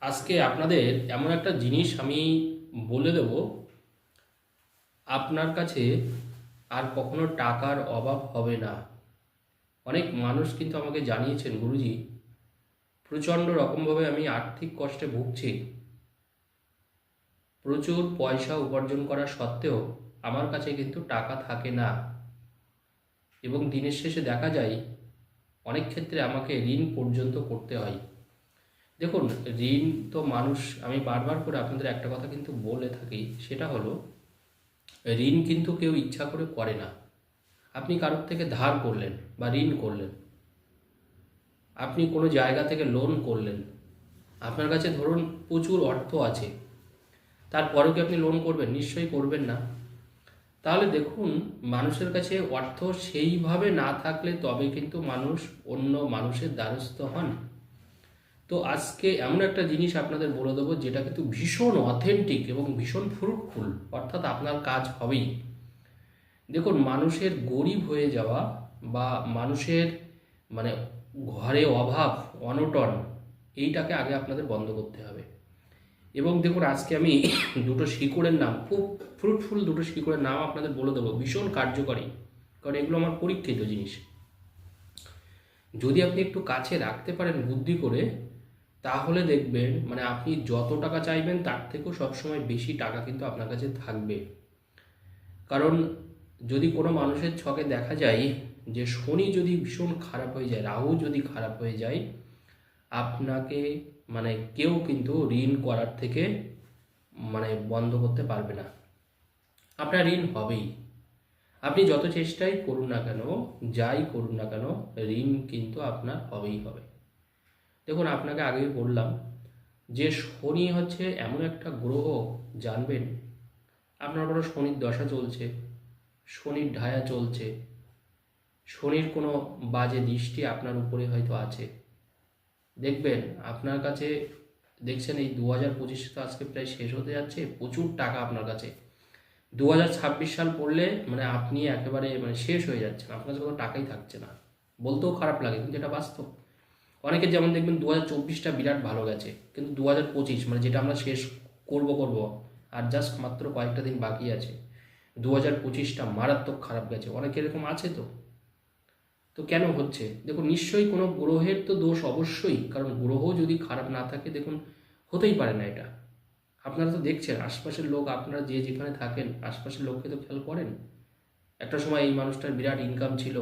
আজকে আপনাদের এমন একটা জিনিস আমি বলে দেব। আপনার কাছে আর কখনো টাকার অভাব হবে না। অনেক মানুষ কিন্তু আমাকে জানিয়েছেন, গুরুজি, প্রচণ্ড রকমভাবে আমি আর্থিক কষ্টে ভুগছি। প্রচুর পয়সা উপার্জন করা সত্ত্বেও আমার কাছে কিন্তু টাকা থাকে না। এবং দিনের শেষে দেখা যায়, অনেক ক্ষেত্রে আমাকে ঋণ পর্যন্ত করতে হয়। দেখুন, ঋণ তো মানুষ, আমি বারবার করে আপনাদের একটা কথা কিন্তু বলে থাকি, সেটা হলো, ঋণ কিন্তু কেউ ইচ্ছা করে করে না। আপনি কারোর থেকে ধার করলেন বা ঋণ করলেন, আপনি কোনো জায়গা থেকে লোন করলেন, আপনার কাছে ধরুন প্রচুর অর্থ আছে, তারপরেও কি আপনি লোন করবেন? নিশ্চয়ই করবেন না। তাহলে দেখুন, মানুষের কাছে অর্থ সেইভাবে না থাকলে তবে কিন্তু মানুষ অন্য মানুষের দ্বারস্থ হন। তো আজকে এমন একটা জিনিস আপনাদের বলে দেবো, যেটা কিন্তু ভীষণ অথেন্টিক এবং ভীষণ ফ্রুটফুল অর্থাৎ আপনার কাজ হবেই। দেখুন, মানুষের গরিব হয়ে যাওয়া বা মানুষের মানে ঘরে অভাব, অনটন, এইটাকে আগে আপনাদের বন্ধ করতে হবে। এবং দেখুন, আজকে আমি দুটো শিকড়ের নাম, খুব ফ্রুটফুল দুটো শিকড়ের নাম আপনাদের বলে দেবো, ভীষণ কার্যকরী। কারণ এগুলো আমার পরীক্ষিত জিনিস। যদি আপনি একটু কাছে রাখতে পারেন বুদ্ধি করে তাহলে দেখবেন মানে আপনি যত টাকা চাইবেন তার থেকেও সবসময় বেশি টাকা কিন্তু আপনার কাছে থাকবে। কারণ যদি কোনো মানুষের ছকে দেখা যায় যে শনি যদি ভীষণ খারাপ হয়ে যায়, রাহু যদি খারাপ হয়ে যায়, আপনাকে মানে কেউ কিন্তু ঋণ করার থেকে মানে বন্ধ করতে পারবে না। আপনার ঋণ হবেই। আপনি যত চেষ্টাই করুন না কেন, যাই করুন না কেন, ঋণ কিন্তু আপনার হবেই হবে। দেখুন, আপনাকে আগেই বললাম যে শনি হচ্ছে এমন একটা গ্রহ, জানবেন, আপনার কোনো শনির দশা চলছে, শনির ঢায়া চলছে, শনির কোনো বাজে দৃষ্টি আপনার উপরে হয়তো আছে। দেখবেন, আপনার কাছে দেখছেন এই দু হাজার পঁচিশে তো আজকে প্রায় শেষ হতে যাচ্ছে, প্রচুর টাকা আপনার কাছে। দু হাজার ছাব্বিশ সাল পড়লে মানে আপনি একেবারে মানে শেষ হয়ে যাচ্ছেন, আপনার কাছে কোনো টাকাই থাকছে না। বলতেও খারাপ লাগে, কিন্তু এটা বাস্তব। অনেকের যেমন দেখবেন দু হাজার চব্বিশটা বিরাট ভালো গেছে, কিন্তু দু হাজার পঁচিশ মানে যেটা আমরা শেষ করব করব, আর জাস্ট মাত্র কয়েকটা দিন বাকি আছে দু হাজার পঁচিশটা মারাত্মক খারাপ গেছে। অনেক এরকম আছে তো? তো কেন হচ্ছে? দেখুন, নিশ্চয়ই কোনো গ্রহের তো দোষ অবশ্যই, কারণ গ্রহ যদি খারাপ না থাকে, দেখুন, হতেই পারে না এটা। আপনারা তো দেখছেন, আশপাশের লোক, আপনারা যে যেখানে থাকেন, আশপাশের লোককে তো খেয়াল করেন? একটা সময় এই মানুষটার বিরাট ইনকাম ছিল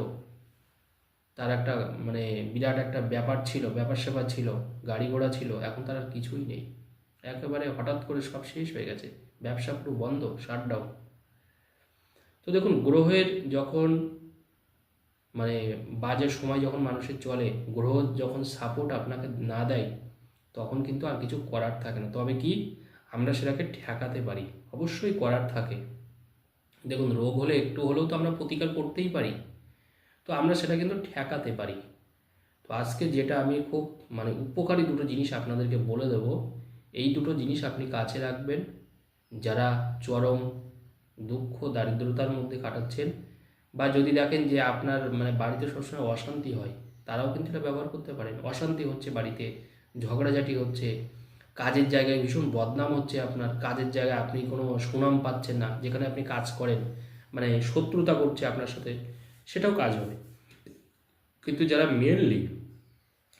তার একটা মানে বিরাট একটা ব্যাপার ছিল, ব্যাপার স্যাপার ছিল, গাড়ি ঘোড়া ছিল, এখন তার আর কিছুই নেই। একেবারে হঠাৎ করে সব শেষ হয়ে গেছে, ব্যবসা পুরো বন্ধ শাটডাউন তো দেখুন, গ্রহের যখন মানে বাজে সময় যখন মানুষের চলে, গ্রহ যখন সাপোর্ট আপনাকে না দেয়, তখন কিন্তু আর কিছু করার থাকে না। তবে কি? আমরা সেটাকে ঠেকাতে পারি, অবশ্যই করার থাকে। দেখুন, রোগ হলে একটু হলেও তো আমরা প্রতিকার করতেই পারি। তো আমরা সেটা কিন্তু ঠেকাতে পারি। তো আজকে যেটা আমি খুব মানে উপকারী দুটো জিনিস আপনাদেরকে বলে দেব। এই দুটো জিনিস আপনি কাছে রাখবেন। যারা চরম দুঃখ, দারিদ্রতার মধ্যে কাটাচ্ছেন বা যদি দেখেন যে আপনার মানে বাড়িতে সবসময় অশান্তি হয়, তারাও কিন্তু এটা ব্যবহার করতে পারেন। অশান্তি হচ্ছে বাড়িতে, ঝগড়াঝাটি হচ্ছে, কাজের জায়গায় ভীষণ বদনাম হচ্ছে আপনার, কাজের জায়গায় আপনি কোনো সুনাম পাচ্ছেন না, যেখানে আপনি কাজ করেন মানে শত্রুতা করছে আপনার সাথে। সেটাও কাজ হবে। কিন্তু যারা মেনলি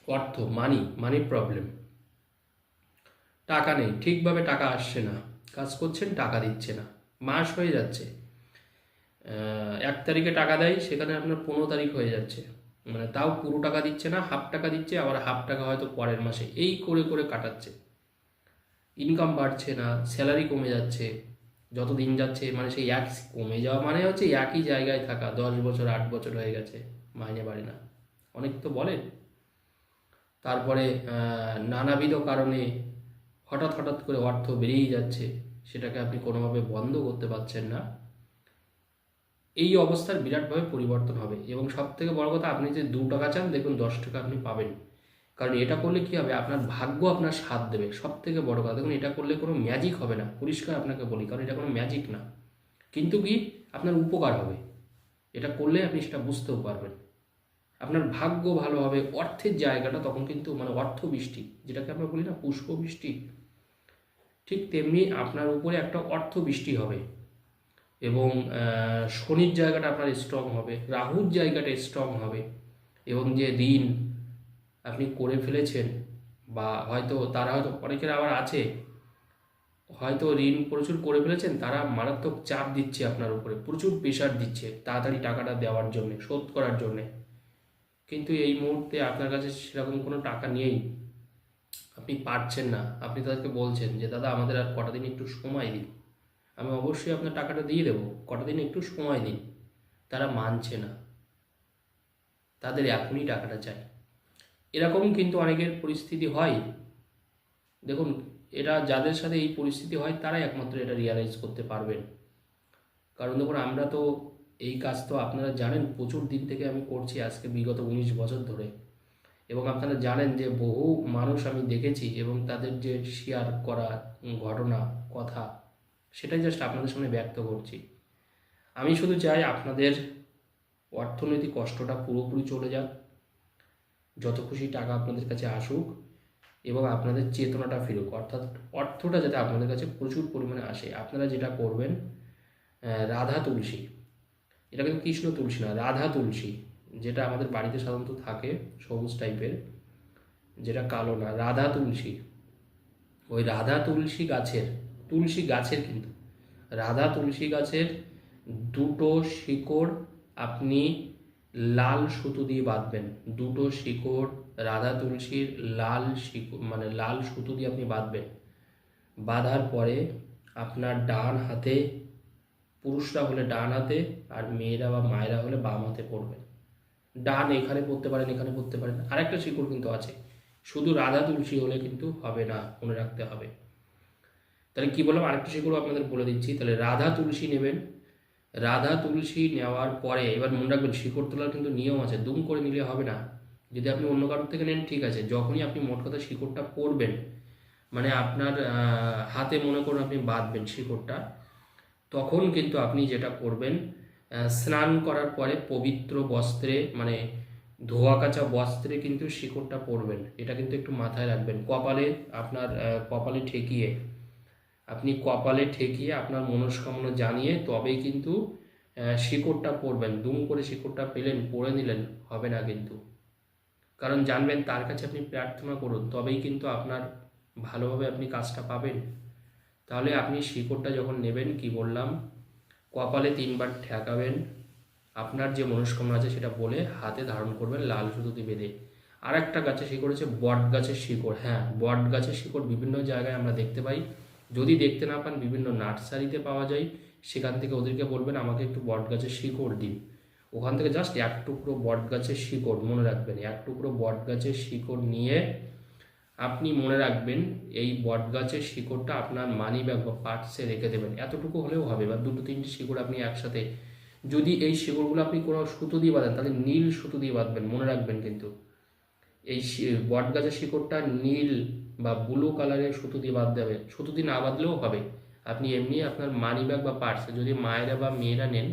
অর্থ মানি মানি প্রবলেম টাকা নেই, ঠিকভাবে টাকা আসছে না, কাজ করছেন, টাকা দিচ্ছে না, মাস হয়ে যাচ্ছে। এক তারিখে টাকা দেয়, সেখানে আপনার পনেরো তারিখ হয়ে যাচ্ছে। মানে তাও পুরো টাকা দিচ্ছে না হাফ টাকা দিচ্ছে, আবার হাফ টাকা হয়তো পরের মাসে, এই করে করে কাটাচ্ছে। ইনকাম বাড়ছে না স্যালারি কমে যাচ্ছে। যত দিন যাচ্ছে মানে সেই এক কমে যাওয়া মানে হচ্ছে একই জায়গায় থাকা, দশ বছর, আট বছর হয়ে গেছে, মাইনে বাড়ে না। অনেক তো বলেন তারপরে নানাবিধ কারণে হঠাৎ হঠাৎ করে অর্থ বেরিয়েই যাচ্ছে, সেটাকে আপনি কোনোভাবে বন্ধ করতে পারছেন না। এই অবস্থার বিরাটভাবে পরিবর্তন হবে। এবং সব থেকে বড় কথা, আপনি যে দু টাকা চান, দেখুন দশ টাকা আপনি পাবেন। কারণ এটা করলে কি হবে? আপনার ভাগ্য আপনার সাথ দেবে। সব থেকে বড় কথা, দেখুন, এটা করলে কোনো ম্যাজিক হবে না। পরিষ্কার আপনাকে বলি, কারণ এটা কোনো ম্যাজিক না। কিন্তু কি? আপনার উপকার হবে। এটা করলে আপনি সেটা বুঝতেও পারবেন। আপনার ভাগ্য ভালো হবে, অর্থের জায়গাটা তখন কিন্তু মানে অর্থ বৃষ্টি যেটাকে আমরা বলি না পুষ্প বৃষ্টি ঠিক তেমনি আপনার উপরে একটা অর্থ বৃষ্টি হবে এবং শনির জায়গাটা আপনার স্ট্রং হবে, রাহুর জায়গাটা স্ট্রং হবে এবং যে ঋণ আপনি করে ফেলেছেন বা হয়তো তারা হয়তো অনেকের আবার আছে, হয়তো ঋণ প্রচুর করে ফেলেছেন, তারা মারাত্মক চাপ দিচ্ছে আপনার উপরে, প্রচুর প্রেশার দিচ্ছে তাড়াতাড়ি টাকাটা দেওয়ার জন্য, শোধ করার জন্যে। কিন্তু এই মুহূর্তে আপনার কাছে সেরকম কোনো টাকা নেই। আপনি পারছেন না। আপনি তাদেরকে বলছেন যে, দাদা, আমাদের আর কটা দিন একটু সময় দিন। আমি অবশ্যই আপনার টাকাটা দিয়ে দেবো। কটা দিন একটু সময় দিন। তারা মানছে না। তাদের এখনই টাকাটা চাই। এরকম কিন্তু অনেকের পরিস্থিতি হয়। দেখুন এটা যাদের সাথে এই পরিস্থিতি হয়, তারাই একমাত্র এটা রিয়ালাইজ করতে পারবেন। কারণ দেখুন, আমরা তো এই কাজ তো আপনারা জানেন, প্রচুর দিন থেকে আমি করছি আজকে বিগত উনিশ বছর ধরে। এবং আপনারা জানেন যে বহু মানুষ আমি দেখেছি এবং তাদের যে শেয়ার করা ঘটনা, কথা, সেটাই জাস্ট আপনাদের সামনে ব্যক্ত করছি। আমি শুধু চাই আপনাদের অর্থনৈতিক কষ্টটা পুরোপুরি চলে যাক। যত খুশি টাকা আপনাদের কাছে আসুক এবং আপনাদের চেতনাটা ফিরুক। অর্থাৎ অর্থটা যাতে আপনাদের কাছে প্রচুর পরিমাণে আসে। আপনারা যেটা করবেন রাধা তুলসী। এটা কিন্তু কৃষ্ণ তুলসী না, রাধা তুলসী। যেটা আমাদের বাড়িতে সাধারণত থাকে, সবুজ টাইপের যেটা কালো না, রাধা তুলসী। ওই রাধা তুলসী গাছের তুলসী গাছের কিন্তু, রাধা তুলসী গাছের দুটো শিকড় আপনি লাল সুতো দিয়ে বাঁধবেন। দুটো শিকড়, রাধা তুলসীর লাল শিকড় মানে লাল সুতো দিয়ে আপনি বাঁধবেন। বাঁধার পরে আপনার ডান হাতে পুরুষরা হলে ডান হাতে আর মেয়েরা বা মায়েরা হলে বাম হাতে পড়বেন ডান এখানে পড়তে পারেন, এখানে পড়তে পারেন। আরেকটা শিকড় কিন্তু আছে। শুধু রাধা তুলসী হলে কিন্তু হবে না, মনে রাখতে হবে। তাহলে কি বললাম? আরেকটা শিকড়ও আপনাদের বলে দিচ্ছি। তাহলে রাধা তুলসী নেবেন রাধা তুলসী নেওয়ার পরে, এবার মনে রাখবেন শিকড় তোলার কিন্তু নিয়ম আছে, দুম করে নিলে হবে না। যদি আপনি অন্য কারোর থেকে নেন, ঠিক আছে। যখনই আপনি মোট কথা শিকড়টা পরবেন মানে আপনার হাতে মনে করুন আপনি বাঁধবেন শিকড়টা তখন কিন্তু আপনি যেটা করবেন স্নান করার পরে পবিত্র বস্ত্রে মানে ধোয়া কাচা বস্ত্রে কিন্তু শিকড়টা পরবেন। এটা কিন্তু একটু মাথায় রাখবেন। কপালে আপনার কপালে ঠেকিয়ে আপনি কপালে ঠেকিয়ে আপনার মনস্কামনা জানিয়ে তবেই কিন্তু শিকড়টা পড়বেন, দুম করে শিকড়টা পেলেন, পড়ে নিলেন, হবে না কিন্তু। কারণ জানবেন তার কাছে আপনি প্রার্থনা করুন, তবেই কিন্তু আপনার ভালোভাবে আপনি কাজটা পাবেন। তাহলে আপনি শিকড়টা যখন নেবেন, কি বললাম? কপালে তিনবার ঠেকাবেন, আপনার যে মনস্কামনা আছে সেটা বলে হাতে ধারণ করবেন লাল সুতোতে বেঁধে। আর একটা গাছের শিকড় হচ্ছে বট গাছের শিকড় হ্যাঁ বট গাছের শিকড় বিভিন্ন জায়গায় আমরা দেখতে পাই। যদি দেখতে না পান, বিভিন্ন নার্সারিতে পাওয়া যায়, সেখান থেকে ওদেরকে বলবেন, আমাকে একটু বট গাছের শিকড় দিন। ওখান থেকে জাস্ট এক টুকরো বট গাছের শিকড়, মনে রাখবেন, এক টুকরো বট গাছের শিকড় নিয়ে আপনি মনে রাখবেন, এই বট গাছের শিকড়টা আপনার মানি ব্যাগ বা পার্টসে রেখে দেবেন। এতটুকু হলেও হবে বা দুটো তিনটে শিকড় আপনি একসাথে, যদি এই শিকড়গুলো আপনি কোনো সুতো দিয়ে বাঁধেন, তাহলে নীল সুতো দিয়ে বাঁধবেন, মনে রাখবেন কিন্তু। এই বট গাছের শিকড়টা নীল বা ব্লু কালারের সুতো দিয়ে বাঁধতে হবে সুতো দিয়ে না বাঁধলেও হবে। আপনি এমনি আপনার মানি ব্যাগ বা পার্সে যদি মায়েরা বা মেয়েরা নেন,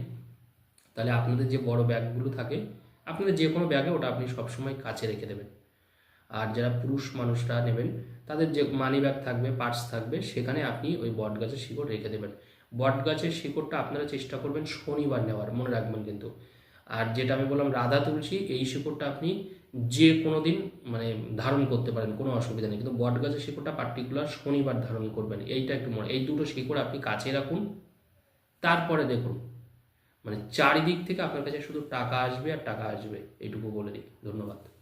তাহলে আপনাদের যে বড় ব্যাগগুলো থাকে, আপনাদের যে কোনো ব্যাগে ওটা আপনি সবসময় কাছে রেখে দেবেন। আর যারা পুরুষ মানুষরা নেবেন, তাদের যে মানি ব্যাগ থাকবে পার্স থাকবে, সেখানে আপনি ওই বট গাছের শিকড় রেখে দেবেন। বট গাছের শিকড়টা আপনারা চেষ্টা করবেন শনিবার নেওয়ার, মনে রাখবেন কিন্তু। আর যেটা আমি বললাম, রাধা তুলসী, এই শিকড়টা আপনি যে কোনো দিন মানে ধারণ করতে পারেন, কোনো অসুবিধা নেই। কিন্তু বট গাছের শিকড়টা পার্টিকুলার শনিবার ধারণ করবেন। এইটা একটু মনে, এই দুটো শিকড় আপনি কাছে রাখুন। তারপরে দেখুন মানে চারিদিক থেকে আপনার কাছে শুধু টাকা আসবে আর টাকা আসবে, এইটুকু বলে দিই। ধন্যবাদ।